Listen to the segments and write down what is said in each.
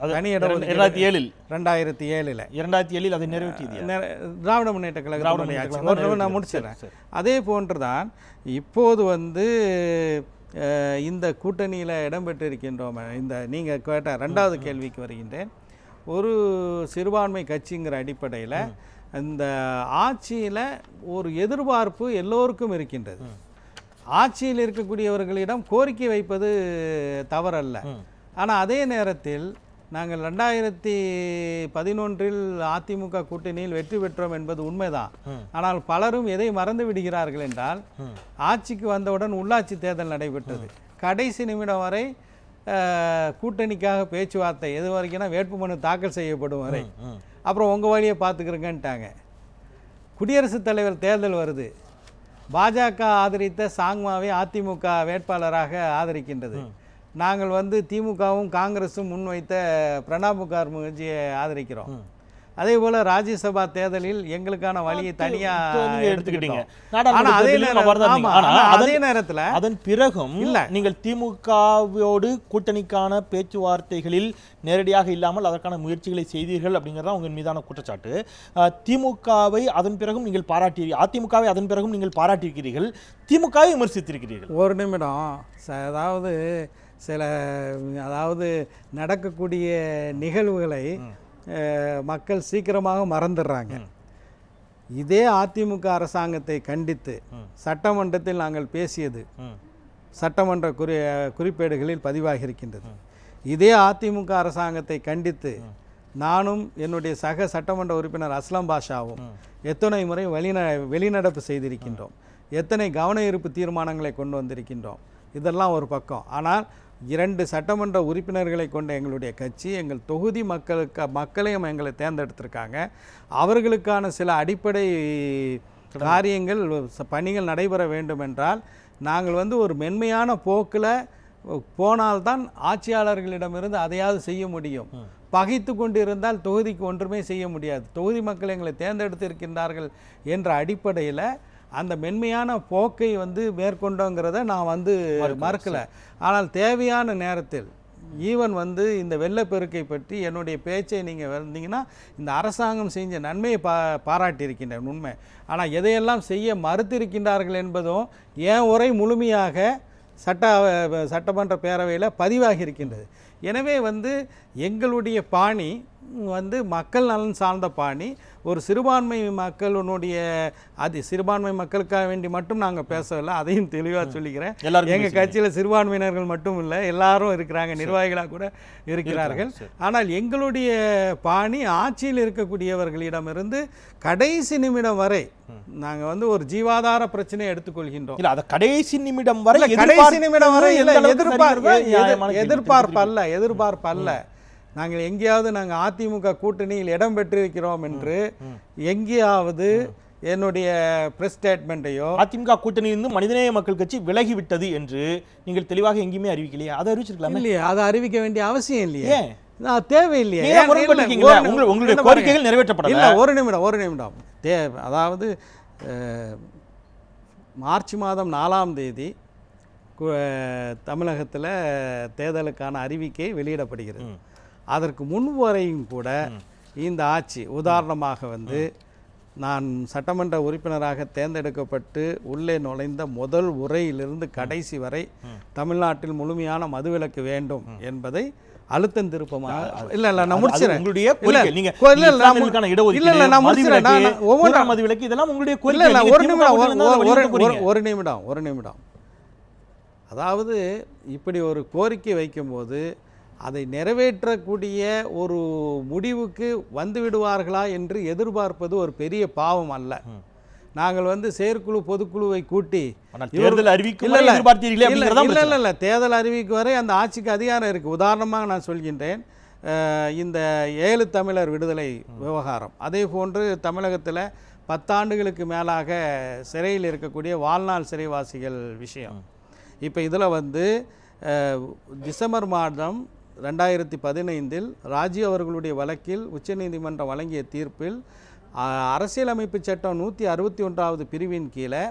அது தனி இடம் இரண்டாயிரத்தி ஏழில். ரெண்டாயிரத்தி ஏழில். இரண்டாயிரத்தி ஏழில் அதை நிறைவேற்றியது திராவிட முன்னேற்ற கழகம் நான் முடிச்சிடறேன் அதே போன்றுதான் இப்போது வந்து இந்த கூட்டணியில் இடம்பெற்றிருக்கின்றோம் இந்த நீங்கள் கேட்ட ரெண்டாவது கேள்விக்கு வருகின்றேன். ஒரு சிறுபான்மை கட்சிங்கிற அடிப்படையில் இந்த ஆட்சியில் ஒரு எதிர்பார்ப்பு எல்லோருக்கும் இருக்கின்றது. ஆட்சியில் இருக்கக்கூடியவர்களிடம் கோரிக்கை வைப்பது தவறல்ல. ஆனால் அதே நேரத்தில் நாங்கள் ரெண்டாயிரத்தி பதினொன்றில் அதிமுக கூட்டணியில் வெற்றி பெற்றோம் என்பது உண்மைதான். ஆனால் பலரும் எதை மறந்து விடுகிறார்கள் என்றால் ஆட்சிக்கு வந்தவுடன் உள்ளாட்சி தேர்தல் நடைபெற்றது. கடைசி நிமிடம் வரை கூட்டணிக்காக பேச்சுவார்த்தை எது வரைக்கும்னா வேட்புமனு தாக்கல் செய்யப்படும் வரை. அப்புறம் உங்கள் வழியை பார்த்துக்கிறேங்கன்ட்டாங்க குடியரசுத் தலைவர் தேர்தல் வருது. பாஜக ஆதரித்த சாங்மாவை அதிமுக வேட்பாளராக ஆதரிக்கின்றது. நாங்கள் வந்து திமுகவும் காங்கிரஸும் முன்வைத்த பிரணாப் முகர்ஜியை ஆதரிக்கிறோம். அதே போல ராஜ்யசபா தேர்தலில் எங்களுக்கான வழியை தனியா எடுத்துக்கிட்டீங்க. ஆனா அதே நேரம் அதே நேரத்துல அதன் பிறகும் இல்ல. நீங்கள் திமுகவோடு கூட்டணிக்கான பேச்சுவார்த்தைகளில் நேரடியாக இல்லாமல் அதற்கான முயற்சிகளை செய்தீர்கள் அப்படிங்கிறது உங்கள் மீதான குற்றச்சாட்டு. திமுகவை அதன் பிறகும் நீங்கள் பாராட்டி அதிமுகவை அதன் பிறகும் நீங்கள் பாராட்டியிருக்கிறீர்கள். திமுகவை விமர்சித்திருக்கிறீர்கள். ஒரு நிமிடம் அதாவது சில அதாவது நடக்கக்கூடிய நிகழ்வுகளை மக்கள் சீக்கிரமாக மறந்துடுறாங்க. இதே அதிமுக அரசாங்கத்தை கண்டித்து சட்டமன்றத்தில் நாங்கள் பேசியது. சட்டமன்ற குறி குறிப்பேடுகளில் பதிவாகி இருக்கின்றது இதே அதிமுக அரசாங்கத்தை கண்டித்து நானும் என்னுடைய சக சட்டமன்ற உறுப்பினர் அஸ்லம் பாஷாவும் எத்தனை முறை வெளிந வெளிநடப்பு செய்திருக்கின்றோம். எத்தனை கவன ஈர்ப்பு தீர்மானங்களை கொண்டு வந்திருக்கின்றோம். இதெல்லாம் ஒரு பக்கம். ஆனால் இரண்டு சட்டமன்ற உறுப்பினர்களை கொண்ட எங்களுடைய கட்சி எங்கள் தொகுதி மக்களுக்கு மக்களையும் எங்களை தேர்ந்தெடுத்திருக்காங்க. அவர்களுக்கான சில அடிப்படை காரியங்கள் பணிகள் நடைபெற வேண்டும் என்றால் நாங்கள் வந்து ஒரு மென்மையான போக்கில் போனால்தான் ஆட்சியாளர்களிடமிருந்து அதையாவது செய்ய முடியும். பகைத்து கொண்டு இருந்தால் தொகுதிக்கு ஒன்றுமே செய்ய முடியாது. தொகுதி மக்கள் எங்களை தேர்ந்தெடுத்திருக்கின்றார்கள் என்ற அடிப்படையில் அந்த மென்மையான போக்கை வந்து மேற்கொண்டோங்கிறத நான் வந்து மறுக்கல. ஆனால் தேவையான நேரத்தில் ஈவன் வந்து இந்த வெள்ளப்பெருக்கை பற்றி என்னுடைய பேச்சை நீங்கள் வந்தீங்கன்னா இந்த அரசாங்கம் செஞ்ச நன்மையை பா பாராட்டியிருக்கின்றேன் உண்மை. ஆனால் எதையெல்லாம் செய்ய மறுத்திருக்கின்றார்கள் என்பதும் என் உரை முழுமையாக சட்ட சட்டமன்ற பேரவையில் பதிவாகி இருக்கின்றது. எனவே வந்து எங்களுடைய பாணி வந்து மக்கள் நலன் சார்ந்த பாணி. ஒரு சிறுபான்மை மக்களுடைய அது சிறுபான்மை மக்களுக்காக வேண்டி மட்டும் நாங்கள் பேசவில்லை அதையும் தெளிவாக சொல்லிக்கிறேன். எங்கள் கட்சியில் சிறுபான்மையினர்கள் மட்டும் இல்லை எல்லாரும் இருக்கிறாங்க நிர்வாகிகளாக கூட இருக்கிறார்கள். ஆனால் எங்களுடைய பாணி ஆட்சியில் இருக்கக்கூடியவர்களிடமிருந்து கடைசி நிமிடம் வரை நாங்கள் வந்து ஒரு ஜீவாதார பிரச்சனையை எடுத்துக்கொள்கின்றோம். இல்ல அத கடைசி நிமிடம் வரை கடைசி நிமிடம் வரை எதிர்பார்ப்பு. எதிர்பார்ப்பு அல்ல எதிர்பார்ப்பு அல்ல நாங்கள் எங்கேயாவது நாங்கள் அதிமுக கூட்டணியில் இடம் பெற்றிருக்கிறோம் என்று எங்கேயாவது என்னுடைய பிரஸ் ஸ்டேட்மெண்ட்டையோ அதிமுக கூட்டணியிலிருந்து மனிதநேய மக்கள் கட்சி விலகி விட்டது என்று நீங்கள் தெளிவாக எங்கேயுமே அறிவிக்கலையே? அதை அறிவிச்சிருக்கலாமே? இல்லையே அதை அறிவிக்க வேண்டிய அவசியம் இல்லையே. நான் தேவையில்லையே. உங்களுடைய கோரிக்கைகள். நிறைவேற்றப்படல. ஒரு நிமிடம் ஒரு நிமிடம். தே அதாவது மார்ச் மாதம் நாலாம் தேதி தமிழகத்தில் தேர்தலுக்கான அறிவிக்கை வெளியிடப்படுகிறது. அதற்கு முன் வரையும் கூட இந்த ஆட்சி உதாரணமாக வந்து நான் சட்டமன்ற உறுப்பினராக தேர்ந்தெடுக்கப்பட்டு உள்ளே நுழைந்த முதல் உரையிலிருந்து கடைசி வரை தமிழ்நாட்டில் முழுமையான மதுவிலக்கு வேண்டும் என்பதை அழுத்தம் திருப்பமாக இல்ல இல்ல நான் அது முடிச்சிடறேன் உங்களுடைய கோரிக்கை. நீங்க இல்ல, இல்ல, நான் இஸ்லாமியர்களுக்கான இடஒதுக்கீடு, இல்ல, இல்ல, நான் பூரண மதுவிலக்கு இதெல்லாம் உங்களுடைய கோரிக்கை. இல்ல ஒரு நிமிடம். ஒரு நிமிடம் ஒரு நிமிடம். அதாவது இப்படி ஒரு கோரிக்கை வைக்கும்போது அதை நிறைவேற்றக்கூடிய ஒரு முடிவுக்கு வந்து விடுவார்களா என்று எதிர்பார்ப்பது ஒரு பெரிய பாவம் அல்ல. நாங்கள் வந்து செயற்குழு பொதுக்குழுவை கூட்டி தேர்தல் அறிவிக்கும் இல்ல, இல்ல. தேர்தல் அறிவிக்கு வரை அந்த ஆட்சிக்கு அதிகாரம் இருக்கு. உதாரணமாக நான் சொல்கின்றேன் இந்த ஏழு தமிழர் விடுதலை விவகாரம். அதே போன்று தமிழகத்தில் பத்தாண்டுகளுக்கு மேலாக சிறையில் இருக்கக்கூடிய வாழ்நாள் சிறைவாசிகள் விஷயம். இப்போ இதில் வந்து டிசம்பர் மாதம் ரெண்டாயிரத்தி பதினைந்தில் ராஜி அவர்களுடைய வழக்கில் உச்சநீதிமன்றம் வழங்கிய தீர்ப்பில் அரசியலமைப்பு சட்டம் நூற்றி அறுபத்தி ஒன்றாவது பிரிவின் கீழே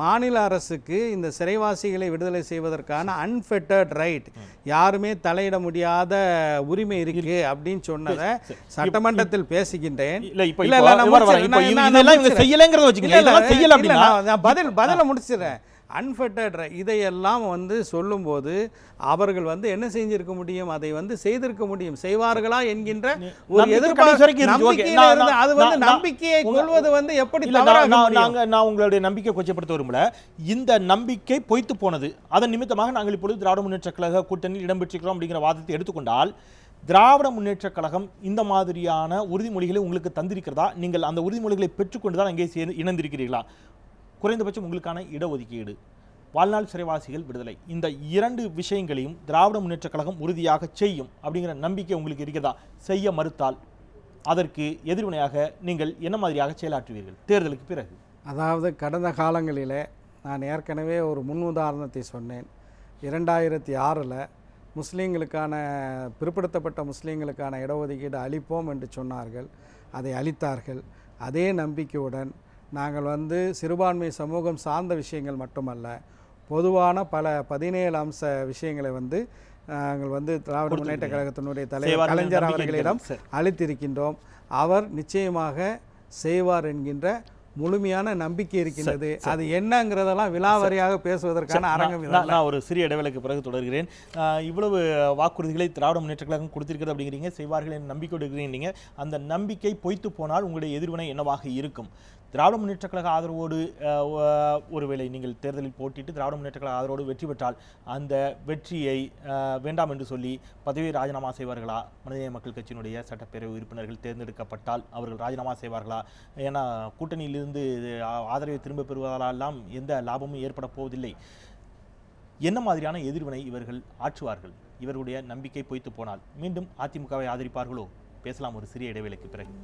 மாநில அரசுக்கு இந்த சிறைவாசிகளை விடுதலை செய்வதற்கான அன்ஃபெட்டர்ட் ரைட் யாருமே தலையிட முடியாத உரிமை இருக்கு அப்படின்னு சொன்னதை சட்டமன்றத்தில் பேசுகின்றேன். பதில் பதில முடிச்சிடுறேன். அன்ஃபெட்டட் இதையெல்லாம் வந்து சொல்லும்போது அவர்கள் வந்து என்ன செஞ்சிருக்க முடியும்? அதை வந்து செய்திருக்க முடியும். செய்வார்களா என்கின்ற ஒரு எதிர்பார்ப்பு அது வந்து நம்பிக்கையை கொள்வது வந்து எப்படி தவறாக நான் உங்களுடைய நம்பிக்கை கொச்சப்படுத்த விரும்பல. இந்த நம்பிக்கை பொய்த்து போனது. அதன் நிமித்தமாக நாங்கள் இப்பொழுது திராவிட முன்னேற்ற கழக கூட்டணியில் இடம்பெற்றிருக்கிறோம் அப்படிங்கிற வாதத்தை எடுத்துக்கொண்டால் திராவிட முன்னேற்ற கழகம் இந்த மாதிரியான உறுதிமொழிகளை உங்களுக்கு தந்திருக்கிறதா? நீங்கள் அந்த உறுதிமொழிகளை பெற்றுக்கொண்டு தான் அங்கே இணைந்திருக்கிறீர்களா? குறைந்தபட்சம் உங்களுக்கான இடஒதுக்கீடு. வாழ்நாள் சிறைவாசிகள் விடுதலை. இந்த இரண்டு விஷயங்களையும் திராவிட முன்னேற்ற கழகம் உறுதியாக செய்யும் அப்படிங்கிற நம்பிக்கை உங்களுக்கு இருக்கிறதா? செய்ய மறுத்தால் அதற்கு எதிர்வினையாக நீங்கள் என்ன மாதிரியாக செயலாற்றுவீர்கள்? தேர்தலுக்கு பிறகு. அதாவது கடந்த காலங்களில் நான் ஏற்கனவே ஒரு முன் உதாரணத்தை சொன்னேன். இரண்டாயிரத்தி ஆறில் முஸ்லீம்களுக்கான பிற்படுத்தப்பட்ட முஸ்லீம்களுக்கான இடஒதுக்கீடு அளிப்போம் என்று சொன்னார்கள். அதை அளித்தார்கள். அதே நம்பிக்கையுடன் நாங்கள் வந்து சிறுபான்மை சமூகம் சார்ந்த விஷயங்கள் மட்டுமல்ல பொதுவான பல பதினேழு அம்ச விஷயங்களை வந்து நாங்கள் வந்து திராவிட முன்னேற்ற கழகத்தினுடைய தலைவர் கலைஞர் அவர்களிடம். அளித்திருக்கின்றோம். அவர் நிச்சயமாக செய்வார் என்கின்ற முழுமையான நம்பிக்கை இருக்கின்றது. அது என்னங்கிறதெல்லாம் விலாவரியாக பேசுவதற்கான அரங்கம் நான் ஒரு சிறிய இடைவேளைக்கு பிறகு தொடர்கிறேன். இவ்வளவு வாக்குறுதிகளை திராவிட முன்னேற்ற கழகம் கொடுத்திருக்கிறது அப்படிங்கிறீங்க செய்வார்கள் என்ற நம்பிக்கை இருக்கிறீங்க அந்த நம்பிக்கை பொய்த்து போனால் உங்களுடைய எதிர்வினை என்னவாக இருக்கும்? திராவிட முன்னேற்ற கழக ஆதரவோடு ஒருவேளை நீங்கள் தேர்தலில் போட்டிட்டு திராவிட முன்னேற்ற கழக ஆதரவோடு வெற்றி பெற்றால் அந்த வெற்றியை வேண்டாம் என்று சொல்லி பதவியை ராஜினாமா செய்வார்களா? மனிதநேய மக்கள் கட்சியினுடைய சட்டப்பேரவை உறுப்பினர்கள் தேர்ந்தெடுக்கப்பட்டால் அவர்கள் ராஜினாமா செய்வார்களா? ஏன்னா கூட்டணியிலிருந்து ஆதரவை திரும்ப பெறுவதாலெல்லாம் எந்த லாபமும் ஏற்பட போவதில்லை. என்ன மாதிரியான எதிர்வினை இவர்கள் ஆற்றுவார்கள்? இவர்களுடைய நம்பிக்கை பொய்த்து போனால் மீண்டும் அதிமுகவை ஆதரிப்பார்களோ? பேசலாம் ஒரு சிறிய இடைவேளைக்கு பிறகு.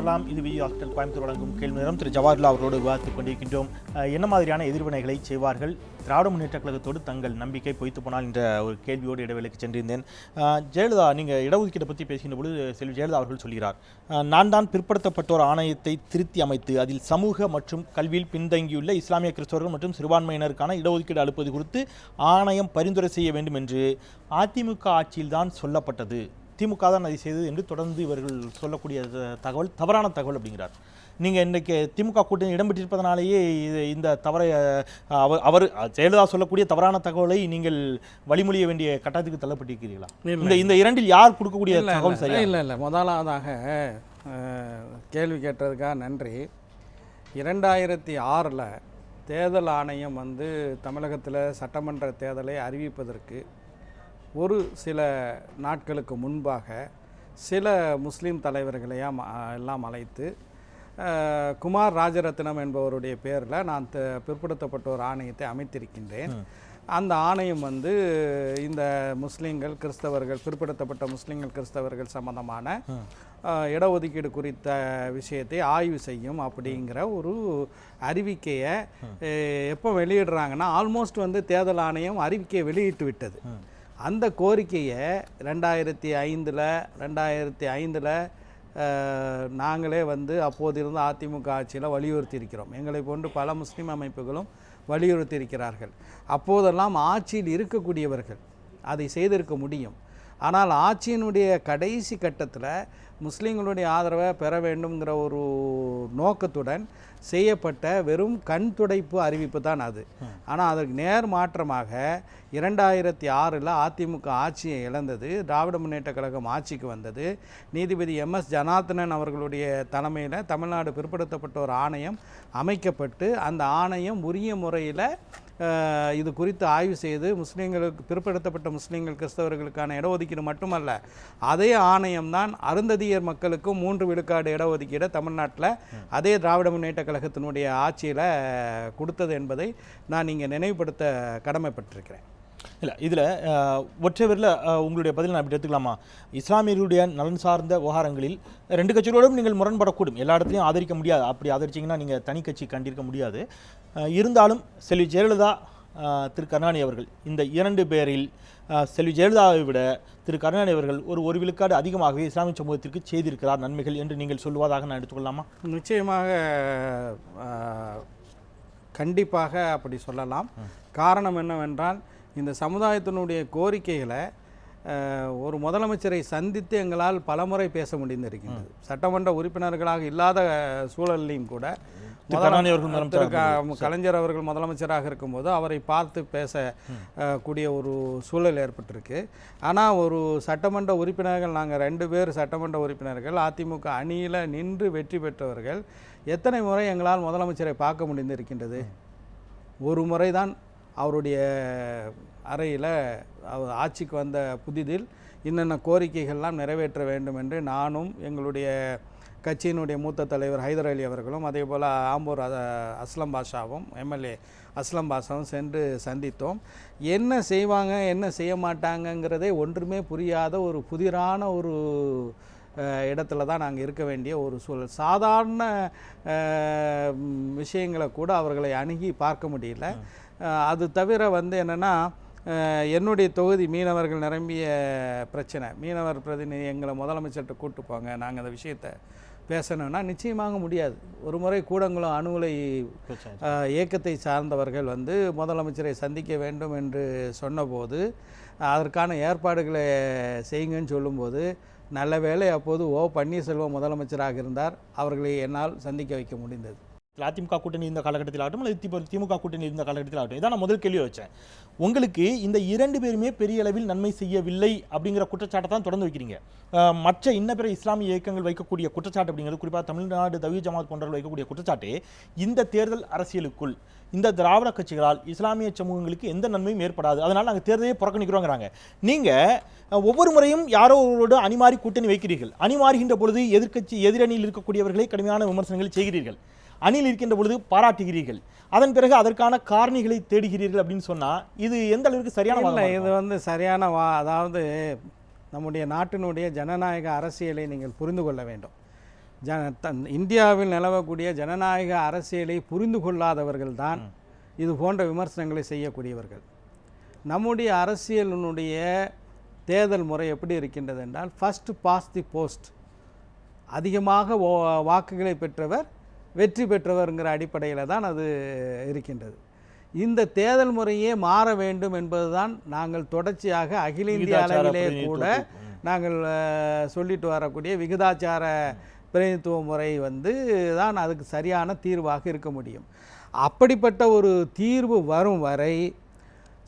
தொடரலாம். இது வி ஹாஸ்பிட்டல் கோயம்புத்தூர் வழங்கும் கேள்வி நேரம் திரு. ஜவாஹர்லால் அவர்களோடு விவாதித்துக் கொண்டிருக்கின்றோம். என்ன மாதிரியான எதிர்வினைகளை செய்வார்கள்? திராவிட முன்னேற்ற கழகத்தோடு தங்கள் நம்பிக்கை பொய்த்து போனால் என்ற ஒரு கேள்வியோடு இடைவேளைக்கு சென்றிருந்தேன். ஜெயலலிதா நீங்கள் இடஒதுக்கீட்டை பற்றி பேசுகின்ற பொழுது செல்வி ஜெயலலிதா அவர்கள் சொல்கிறார். நான் தான் பிற்படுத்தப்பட்டோர் ஆணையத்தை திருத்தி அமைத்து அதில் சமூக மற்றும் கல்வியில் பின்தங்கியுள்ள இஸ்லாமிய கிறிஸ்தவர்கள் மற்றும் சிறுபான்மையினருக்கான இடஒதுக்கீடு அளிப்பது குறித்து ஆணையம் பரிந்துரை செய்ய வேண்டும் என்று அதிமுக ஆட்சியில்தான் சொல்லப்பட்டது. திமுக தான் அதை செய்தது என்று தொடர்ந்து இவர்கள் சொல்லக்கூடிய தகவல் தவறான தகவல் அப்படிங்கிறார். நீங்கள் இன்றைக்கு திமுக கூட்டணி இடம்பெற்றிருப்பதனாலேயே இது இந்த தவறை அவர் அவர் ஜெயலலிதா சொல்லக்கூடிய தவறான தகவலை நீங்கள் வழிமொழிய வேண்டிய கட்டத்துக்கு தள்ளப்பட்டிருக்கிறீர்களா? இந்த இந்த இரண்டில் யார் கொடுக்கக்கூடிய தகவல் சரியா? இல்ல இல்லை. முதலாவதாக கேள்வி கேட்டதுக்காக நன்றி. இரண்டாயிரத்தி ஆறில் தேர்தல் ஆணையம் வந்து தமிழகத்தில் சட்டமன்ற தேர்தலை அறிவிப்பதற்கு ஒரு சில நாட்களுக்கு முன்பாக சில முஸ்லீம் தலைவர்களையாம் எல்லாம் அழைத்து குமார் ராஜரத்னம் என்பவருடைய பேரில் நான் த- பிற்படுத்தப்பட்டோர் ஆணையத்தை அமைத்திருக்கின்றேன். அந்த ஆணையம் வந்து இந்த முஸ்லீம்கள் கிறிஸ்தவர்கள் பிற்படுத்தப்பட்ட முஸ்லீம்கள் கிறிஸ்தவர்கள் சம்பந்தமான இடஒதுக்கீடு குறித்த விஷயத்தை ஆய்வு செய்யும் அப்படிங்கிற ஒரு அறிவிக்கையை எப்போ வெளியிடுறாங்கன்னா ஆல்மோஸ்ட் வந்து தேர்தல் ஆணையம் அறிவிக்கையை வெளியிட்டு விட்டது. அந்த கோரிக்கையை ரெண்டாயிரத்தி ஐந்தில் ரெண்டாயிரத்தி ஐந்தில் நாங்களே வந்து அப்போதிருந்து அதிமுக ஆட்சியில் வலியுறுத்தி இருக்கிறோம் எங்களை போன்று பல முஸ்லீம் அமைப்புகளும் வலியுறுத்தி இருக்கிறார்கள் அப்போதெல்லாம் ஆட்சியில் இருக்கக்கூடியவர்கள் அதை செய்திருக்க முடியும். ஆனால் ஆட்சியினுடைய கடைசி கட்டத்தில் முஸ்லீம்களுடைய ஆதரவை பெற வேண்டுங்கிற ஒரு நோக்கத்துடன் செய்யப்பட்ட வெறும் கண் துடைப்பு அறிவிப்பு தான் அது. ஆனால் அதற்கு நேர் மாற்றமாக இரண்டாயிரத்தி ஆறில் அதிமுக ஆட்சியை இழந்தது. திராவிட முன்னேற்ற கழகம் ஆட்சிக்கு வந்தது. நீதிபதி எம். எஸ். ஜனார்த்தனன் அவர்களுடைய தலைமையில் தமிழ்நாடு பிற்படுத்தப்பட்டோர் ஆணையம் அமைக்கப்பட்டு அந்த ஆணையம் உரிய முறையில் இது குறித்து ஆய்வு செய்து முஸ்லீம்களுக்கு பிற்படுத்தப்பட்ட முஸ்லீம்கள் கிறிஸ்தவர்களுக்கான இடஒதுக்கீடு மட்டுமல்ல அதே ஆணையம்தான் அருந்ததியர் மக்களுக்கும் மூன்று விழுக்காடு இடஒதுக்கீடை தமிழ்நாட்டில் அதே திராவிட முன்னேற்ற கழகத்தினுடைய ஆட்சியில் கொடுத்தது என்பதை நான் இங்கே நினைவுபடுத்த கடமைப்பட்டிருக்கிறேன். இல்லை இதில் ஒற்றை வரில் உங்களுடைய பதில் நான் இப்படி எடுத்துக்கலாமா? இஸ்லாமியர்களுடைய நலன் சார்ந்த விவகாரங்களில் ரெண்டு கட்சிகளோடும் நீங்கள் முரண்படக்கூடும். எல்லா இடத்துலையும் ஆதரிக்க முடியாது. அப்படி ஆதரிச்சிங்கன்னா நீங்கள் தனி கட்சி கண்டிருக்க முடியாது. இருந்தாலும் செல்வி ஜெயலலிதா திரு கருணாநிதி அவர்கள் இந்த இரண்டு பேரில் செல்வி ஜெயலலிதாவை விட திரு கருணாநிதி அவர்கள் ஒரு ஒரு விழுக்காடு அதிகமாகவே இஸ்லாமிய சமூகத்திற்கு செய்திருக்கிறார் நன்மைகள் என்று நீங்கள் சொல்லுவதாக நான் எடுத்துக்கொள்ளலாமா நிச்சயமாக கண்டிப்பாக அப்படி சொல்லலாம். காரணம் என்னவென்றால் இந்த சமுதாயத்தினுடைய கோரிக்கைகளை ஒரு முதலமைச்சரை சந்தித்து எங்களால் பலமுறை பேச முடிந்திருக்கின்றது. சட்டமன்ற உறுப்பினர்களாக இல்லாத சூழல்லையும் கூட கலைஞர் அவர்கள் முதலமைச்சராக இருக்கும்போது அவரை பார்த்து பேச கூடிய ஒரு சூழல் ஏற்பட்டிருக்கு. ஆனால் ஒரு சட்டமன்ற உறுப்பினர்கள் நாங்கள் ரெண்டு பேர் சட்டமன்ற உறுப்பினர்கள் அதிமுக அணியில் நின்று வெற்றி பெற்றவர்கள் எத்தனை முறை எங்களால் முதலமைச்சரை பார்க்க முடிந்திருக்கின்றது? ஒரு முறை தான் அவருடைய அறையில் அவர் ஆட்சிக்கு வந்த புதிதில் என்னென்ன கோரிக்கைகள்லாம் நிறைவேற்ற வேண்டும் என்று நானும் எங்களுடைய கட்சியினுடைய மூத்த தலைவர் ஹைதர் அலி அவர்களும் அதே போல் ஆம்பூர் அஸ்லம் பாஷாவும் எம்எல்ஏ அஸ்லம் பாஷாவும் சென்று சந்தித்தோம். என்ன செய்வாங்க என்ன செய்ய மாட்டாங்கங்கிறதே ஒன்றுமே புரியாத ஒரு புதிரான ஒரு இடத்துல தான் நாங்கள் இருக்க வேண்டிய ஒரு சூழல். சாதாரண விஷயங்களை கூட அவர்களை அணுகி பார்க்க முடியல. அது தவிர வந்து என்னென்னா என்னுடைய தொகுதி மீனவர்கள் நிரம்பிய பிரச்சனை. மீனவர் பிரதிநிதி எங்களை முதலமைச்சர்கிட்ட கூட்டு போங்க நாங்கள் அந்த விஷயத்தை பேசணும்னா நிச்சயமாக முடியாது. ஒரு முறை கூடங்குளம் அணு உலை இயக்கத்தை சார்ந்தவர்கள் வந்து முதலமைச்சரை சந்திக்க வேண்டும் என்று சொன்னபோது அதற்கான ஏற்பாடுகளை செய்யுங்கன்னு சொல்லும்போது நல்ல வேளை அப்போது ஓ பன்னீர்செல்வம் முதலமைச்சராக இருந்தார். அவர்களை என்னால் சந்திக்க வைக்க முடிந்தது. அதிமுக கூட்டணி இருந்த காலகட்டத்தில் ஆகட்டும் அல்லது திமுக திமுக கூட்டணி இருந்த காலகட்டத்தில் ஆகட்டும். இதான் நான் முதல் கேள்வி வச்சேன். உங்களுக்கு இந்த இரண்டு பேருமே பெரிய அளவில் நன்மை செய்யவில்லை அப்படிங்கிற குற்றச்சாட்டை தான் தொடர்ந்து வைக்கிறீங்க. மற்ற இன்ன பிற இஸ்லாமிய இயக்கங்கள் வைக்கக்கூடிய குற்றச்சாட்டு அப்படிங்கிறது குறிப்பாக தமிழ்நாடு தவி ஜமாத் போன்றவர்கள் வைக்கக்கூடிய குற்றச்சாட்டு இந்த தேர்தல் அரசியலுக்குள் இந்த திராவிட கட்சிகளால் இஸ்லாமிய சமூகங்களுக்கு எந்த நன்மையும் ஏற்படாது. அதனால் நாங்கள் தேர்தலையே புறக்கணிக்கிறோங்கிறாங்க. நீங்கள் ஒவ்வொரு முறையும் யாரோ ஒருவரோடு அணிமாறி கூட்டணி வைக்கிறீர்கள். அணிமாறுகின்ற பொழுது எதிர்க்கட்சி எதிரணியில் இருக்கக்கூடியவர்களை கடுமையான விமர்சனங்களை செய்கிறீர்கள். அணியில் இருக்கின்ற பொழுது பாராட்டுகிறீர்கள். அதன் பிறகு அதற்கான காரணிகளை தேடுகிறீர்கள் அப்படின்னு சொன்னா இது எந்த அளவுக்கு சரியான இது? வந்து சரியான வா அதாவது நம்முடைய நாட்டினுடைய ஜனநாயக அரசியலை நீங்கள் புரிந்து கொள்ள வேண்டும். ஜன தன் இந்தியாவில் நிலவக்கூடிய ஜனநாயக அரசியலை புரிந்து கொள்ளாதவர்கள் தான் இது போன்ற விமர்சனங்களை செய்யக்கூடியவர்கள். நம்முடைய அரசியலினுடைய தேர்தல் முறை எப்படி இருக்கின்றது என்றால் ஃபர்ஸ்ட் பாஸ் தி போஸ்ட் அதிகமாக வாக்குகளை பெற்றவர் வெற்றி பெற்றவர்ங்கிற அடிப்படையில் தான் அது இருக்கின்றது. இந்த தேர்தல் முறையே மாற வேண்டும் என்பதுதான் நாங்கள் தொடர்ச்சியாக அகில இந்திய அளவிலே கூட. நாங்கள் சொல்லிட்டு வரக்கூடிய விகிதாச்சார பிரதிநிதித்துவ முறை வந்து தான் அதுக்கு சரியான தீர்வாக இருக்க முடியும். அப்படிப்பட்ட ஒரு தீர்வு வரும் வரை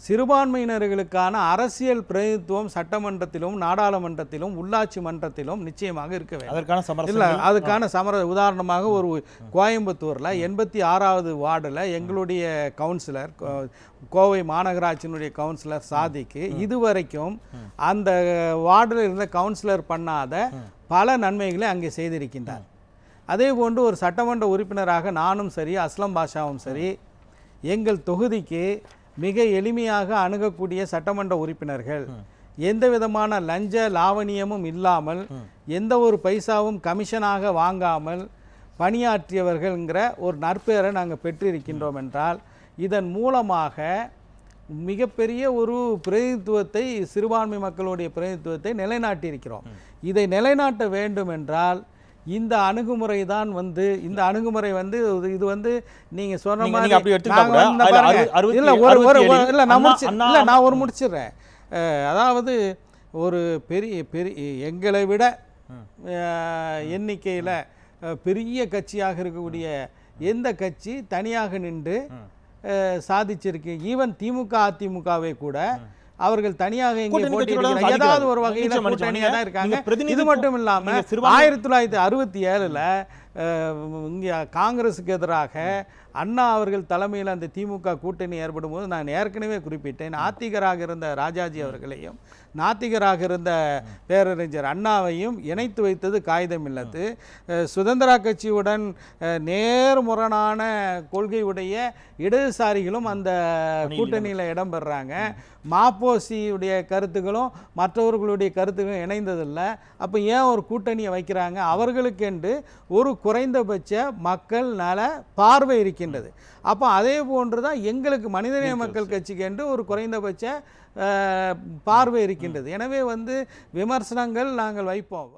சிறுபான்மையினர்களுக்கான அரசியல் பிரதிநிதித்துவம் சட்டமன்றத்திலும் நாடாளுமன்றத்திலும் உள்ளாட்சி மன்றத்திலும் நிச்சயமாக இருக்க வேண்டும். அதற்கான இல்லை சமரசங்கள் அதுக்கான சமர உதாரணமாக ஒரு கோயம்புத்தூரில் எண்பத்தி ஆறாவது வார்டில் எங்களுடைய கவுன்சிலர் கோவை மாநகராட்சியினுடைய கவுன்சிலர் சாதிக்கு இதுவரைக்கும் அந்த வார்டில் இருந்த கவுன்சிலர் பண்ணாத பல நன்மைகளை அங்கே செய்திருக்கின்றார். அதே போன்று ஒரு சட்டமன்ற உறுப்பினராக நானும் சரி அஸ்லம் பாஷாவும் சரி எங்கள் தொகுதிக்கு மிக எளிமையாக அணுகக்கூடிய சட்டமன்ற உறுப்பினர்கள். எந்த விதமான லஞ்ச லாவணியமும் இல்லாமல் எந்த ஒரு பைசாவும் கமிஷனாக வாங்காமல் பணியாற்றியவர்கள்ங்கிற ஒரு நற்பெயரை நாங்கள் பெற்றிருக்கின்றோம் என்றால் இதன் மூலமாக மிகப்பெரிய ஒரு பிரதிநிதித்துவத்தை சிறுபான்மை மக்களுடைய பிரதிநிதித்துவத்தை நிலைநாட்டியிருக்கிறோம். இதை நிலைநாட்ட வேண்டும் என்றால் இந்த அணுகுமுறை தான் வந்து இந்த அணுகுமுறை வந்து இது- வந்து நீங்க சொன்ன மாதிரி அப்படி எடுத்துக்கிட்டா நாங்க கூட, வந்து அதுல பாருங்க, அறு- அறுபத்தி- இல்ல ஒரு ஒரு நான் முடிச்சு இல்ல நான் ஒரு முடிச்சிடுறேன். அதாவது ஒரு பெரிய பெரிய எங்களை விட எண்ணிக்கையில பெரிய கட்சியாக இருக்கக்கூடிய எந்த கட்சி தனியாக நின்று சாதிச்சிருக்கு. ஈவன் திமுக அதிமுகவை கூட அவர்கள் தனியாக இங்கே. ஏதாவது ஒரு வகையில். தான் இருக்காங்க இது மட்டும் இல்லாம ஆயிரத்தி தொள்ளாயிரத்தி அறுபத்தி ஏழுல இங்கே காங்கிரஸுக்கு எதிராக அண்ணா அவர்கள் தலைமையில் அந்த திமுக கூட்டணி ஏற்படும் போது நான் ஏற்கனவே குறிப்பிட்டேன். நாத்திகராக இருந்த ராஜாஜி அவர்களையும் நாத்திகராக இருந்த பேரறிஞர் அண்ணாவையும் இணைத்து வைத்தது காகிதம் இல்லத்து. சுதந்திரா கட்சியுடன் நேர்முரணான கொள்கையுடைய இடதுசாரிகளும் அந்த கூட்டணியில் இடம்பெறாங்க. மாப்போசியுடைய கருத்துக்களும் மற்றவர்களுடைய கருத்துக்களும் இணைந்ததில்லை. அப்போ ஏன் ஒரு கூட்டணியை வைக்கிறாங்க? அவர்களுக்கென்று ஒரு குறைந்தபட்ச மக்கள் நல பார்வை இருக்கின்றது. அப்போ அதே போன்று தான் எங்களுக்கு மனிதநேய மக்கள் கட்சிக்கென்று ஒரு குறைந்தபட்ச பார்வை இருக்கின்றது. எனவே வந்து விமர்சனங்கள் நாங்கள் வைப்போம்.